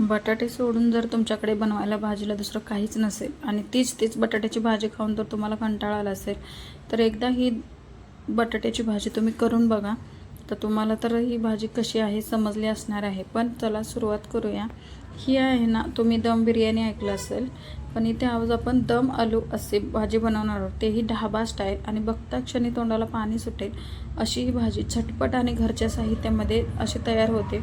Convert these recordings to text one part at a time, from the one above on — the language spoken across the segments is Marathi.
बटाटे सोडून जर तुमच्याकडे बनवायला भाजीला दुसरं काहीच नसेल आणि तीच तीच बटाट्याची भाजी खाऊन जर तुम्हाला कंटाळा आला असेल तर एकदा ही बटाट्याची भाजी तुम्ही करून बघा. तर तुम्हाला तर ही भाजी कशी आहे समजली असणार आहे. पण चला सुरुवात करूया. ही आहे ना तुम्ही दम बिर्याणी ऐकलं असेल पण इथे आज आपण दम आलू असे भाजी बनवणार आहोत. तेही ढाबा स्टाईल आणि बघता क्षणी तोंडाला पाणी सुटेल अशी ही भाजी झटपट आणि घरच्या साहित्यामध्ये अशी तयार होते.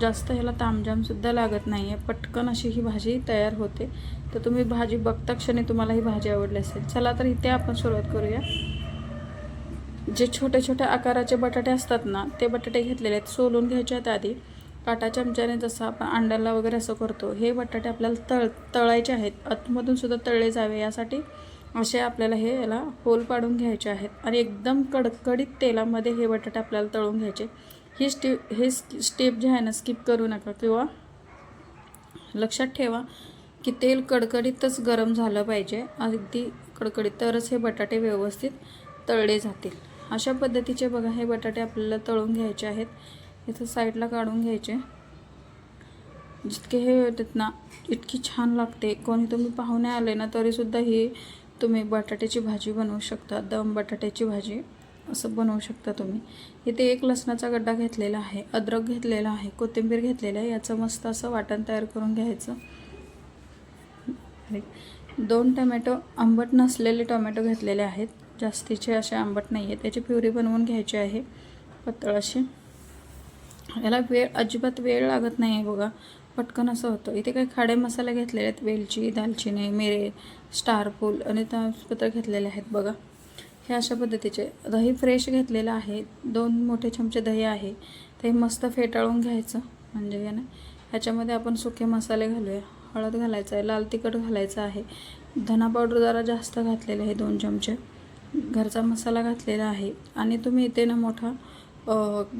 जास्त ह्याला तामजामसुद्धा लागत नाही आहे पटकन अशी ही भाजी तयार होते. तर तुम्ही भाजी बघता क्षणी तुम्हाला ही भाजी आवडली असेल. चला तर इथे आपण सुरुवात करूया. जे छोटे छोट्या आकाराचे बटाटे असतात ना ते बटाटे घेतलेले आहेत. सोलून घ्यायचे आहेत आधी. काटा चमच्याने जसं आपण अंड्याला वगैरे असं करतो हे बटाटे आपल्याला तळ तळायचे आहेत. आतमधून सुद्धा तळले जावे. यासाठी असे आपल्याला हे याला होल पाडून घ्यायचे आहेत. आणि एकदम कडकडीत तेलामध्ये हे बटाटे आपल्याला तळून घ्यायचे. ही स्टेप हे स्टेप जे आहे ना स्किप करू नका किंवा लक्षात ठेवा की तेल कडकडीतच गरम झालं पाहिजे. अगदी कडकडीत तरच हे बटाटे व्यवस्थित तळले जातील. अशा पद्धतीचे बघा हे बटाटे आपल्याला तळून घ्यायचे आहेत. इथं साईडला काढून घ्यायचे. जितके हे होतात ना इतकी छान लागते. कोणी तुम्ही पाहुणे आले ना तरीसुद्धा ही तुम्ही बटाट्याची भाजी बनवू शकता. दम बटाट्याची भाजी. असं बनवू शकता तुम्ही. इथे एक लसणाचा गड्डा घेतलेला आहे अद्रक घेतलेला आहे कोथिंबीर घेतलेलं आहे याचं मस्त असं वाटण तयार करून घ्यायचं. दोन टमॅटो आंबट नसलेले टोमॅटो घेतलेले आहेत. जास्तीचे असे आंबट नाही आहे त्याची प्युरी बनवून घ्यायची आहे पातळ अशी. याला वेळ अजिबात वेळ लागत नाही आहे बघा. पटकन असं होतं. इथे काही खाडे मसाले घेतलेले आहेत. वेलची दालचिनी मिरे स्टारफूल आणि ताजपत्र घेतलेले आहेत बघा. हे अशा पद्धतीचे. दही फ्रेश घेतलेलं आहे. दोन मोठे चमचे दही आहे. ते मस्त फेटाळून घ्यायचं. म्हणजे याने ह्याच्यामध्ये आपण सुके मसाले घालूया. हळद घालायचं आहे लाल तिखट घालायचं आहे. धना पावडर जरा जास्त घातलेले आहे दोन चमचे. घरचा मसाला घातलेला आहे. आणि तुम्ही इथे ना मोठा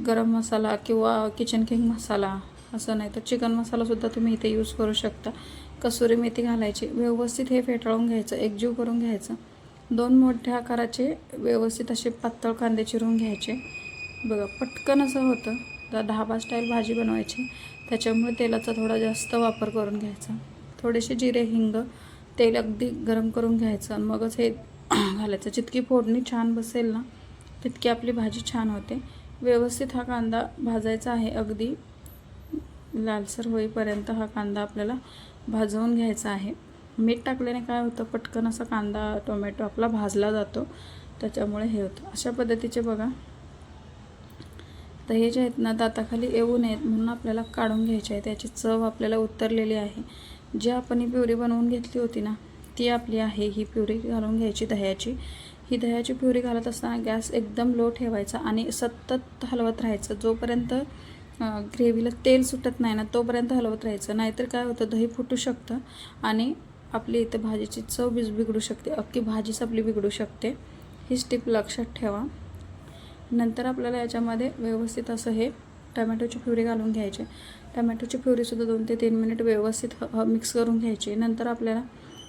गरम मसाला किंवा किचन किंग मसाला असं नाही तर चिकन मसालासुद्धा तुम्ही इथे यूज करू शकता. कसुरी मेथी घालायची. व्यवस्थित हे फेटाळून घ्यायचं. एकजीव करून घ्यायचं. दोन मोठ्या आकाराचे व्यवस्थित असे पातळ कांदे चिरून घ्यायचे. बघा पटकन असं होतं. तर ढाबा स्टाईल भाजी बनवायची. त्याच्यामुळे तेलाचा थोडा जास्त वापर करून घ्यायचा. थोडेसे जिरे हिंग तेल अगदी गरम करून घ्यायचं. आणि मगच हे घालायचं. जितकी फोडणी छान बसेल ना तितकी आपली भाजी छान होते. व्यवस्थित हा कांदा भाजायचा आहे. अगदी लालसर होईपर्यंत हा कांदा आपल्याला भाजवून घ्यायचा आहे. मीठ टाकल्याने काय होतं पटकन असा कांदा टोमॅटो आपला भाजला जातो. त्याच्यामुळे हे होतं. अशा पद्धतीचे बघा. तर हे जे आहेत ना दाताखाली येऊ नयेत म्हणून आपल्याला काढून घ्यायचे आहे त्याची चव आपल्याला उतरलेली आहे. जी आपण ही प्युरी बनवून घेतली होती ना ती आपली आहे. ही प्युरी घालून घ्यायची दह्याची. ही दह्याची प्युरी घालत असताना गॅस एकदम लो ठेवायचा आणि सतत हलवत राहायचं. जोपर्यंत ग्रेव्हीला तेल सुटत नाही ना तोपर्यंत हलवत राहायचं. नाहीतर काय होतं दही फुटू शकतं आणि आपली इथे भाजीची चव बीज बिघडू शकते. अख्खी भाजीच आपली बिघडू शकते. ही स्टीप लक्षात ठेवा. नंतर आपल्याला याच्यामध्ये व्यवस्थित असं हे टमॅटोची प्युरी घालून घ्यायची. टमॅटोची प्युरीसुद्धा दोन ते तीन मिनिट व्यवस्थित ह मिक्स करून घ्यायची. नंतर आपल्याला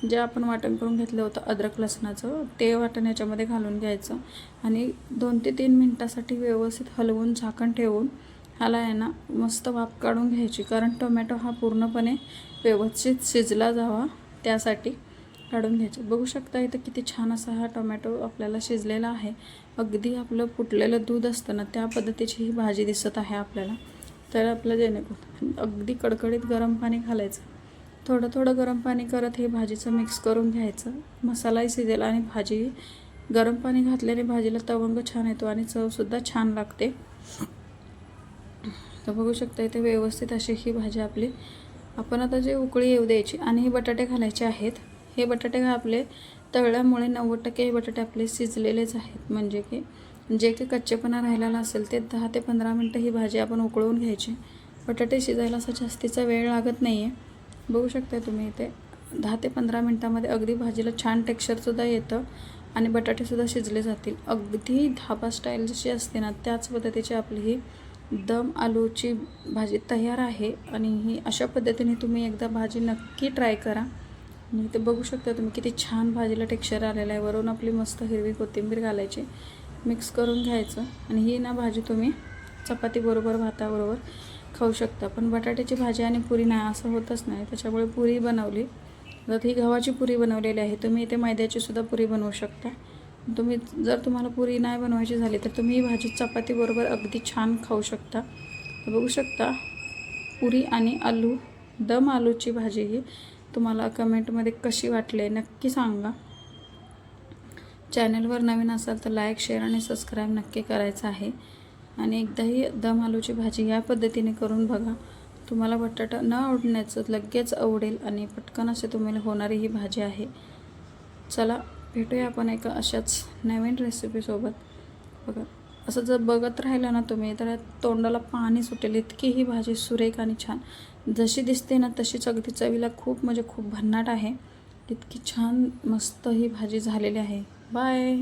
जे आपण वाटण करून घेतलं होतं अद्रक लसणाचं ते वाटण याच्यामध्ये घालून घ्यायचं. आणि दोन ते तीन मिनटासाठी व्यवस्थित हलवून झाकण ठेवून ह्याला आहे ना मस्त वाफ काढून घ्यायची. कारण टोमॅटो हा पूर्णपणे व्यवस्थित शिजला जावा. त्यासाठी काढून घ्यायचे. बघू शकता इथं किती छान असा हा टोमॅटो आपल्याला शिजलेला आहे. अगदी आपलं फुटलेलं दूध असतं ना त्या पद्धतीची ही भाजी दिसत आहे आपल्याला. तर आपलं जेणेकरून अगदी कडकडीत गरम पाणी घालायचं. थोडं थोडं गरम पाणी करत हे भाजीचं मिक्स करून घ्यायचं. मसालाही शिजेल आणि भाजी गरम पाणी घातल्याने भाजीला तवंग छान येतो आणि चवसुद्धा छान लागते. तर बघू शकता इथे व्यवस्थित अशी ही भाजी आपली आपण आता जे उकळी येऊ द्यायची आणि हे बटाटे घालायचे आहेत हे बटाटे आपले तळल्यामुळे नव्वद टक्के हे बटाटे आपले शिजलेलेच आहेत. म्हणजे की जे काही कच्चेपणा राहिलेला असेल ते दहा ते पंधरा मिनटं ही भाजी आपण उकळून घ्यायची. बटाटे शिजायला असा जास्तीचा वेळ लागत नाही आहे बघू शकता तुम्ही इथे दहा ते पंधरा मिनटामध्ये अगदी भाजीला छान टेक्स्चरसुद्धा येतं आणि बटाटेसुद्धा शिजले जातील. अगदी धाबा स्टाईल जशी असते ना त्याच पद्धतीची आपली ही दम आलूची भाजी तयार आहे आणि ही अशा पद्धतीने तुम्ही एकदा भाजी नक्की ट्राय करा. आणि इथे बघू शकता तुम्ही किती छान भाजीला टेक्स्चर आलेलं आहे. वरून आपली मस्त हिरवी कोथिंबीर घालायची मिक्स करून घ्यायचं आणि ही ना भाजी तुम्ही चपातीबरोबर भाताबरोबर खाऊ शकता. पण बटाट्याची भाजी आणि पुरी नाही असं होतच नाही. त्याच्यामुळे पुरी बनवली. तर ही गव्हाची पुरी बनवलेली आहे तुम्ही इथे मैद्याची सुद्धा पुरी बनवू शकता. तुम्ही जर तुम्हाला पुरी नाही बनवायची झाली तर तुम्ही ही भाजी चपातीबरोबर अगदी छान खाऊ शकता. बघू शकता पुरी आणि आलू दम आलूची भाजी ही तुम्हाला कमेंटमध्ये कशी वाटली नक्की सांगा. चॅनलवर नवीन असाल तर लाईक शेअर आणि सबस्क्राईब नक्की करायचं आहे. आणि एकदाही दम आलूची भाजी या पद्धतीने करून बघा. तुम्हाला बटाटा न आवडण्याचं लगेच आवडेल आणि पटकन असे तुम्हाला होणारी ही भाजी आहे. चला भेटूया आपण एका अशाच नवीन रेसिपीसोबत बघा असं जर बघत राहिलं ना तुम्ही तर तोंडाला पाणी सुटेल. इतकी ही भाजी सुरेख आणि छान. जशी दिसते ना तशीच अगदी चवीला खूप म्हणजे खूप भन्नाट आहे. इतकी छान मस्त ही भाजी झालेली आहे. बाय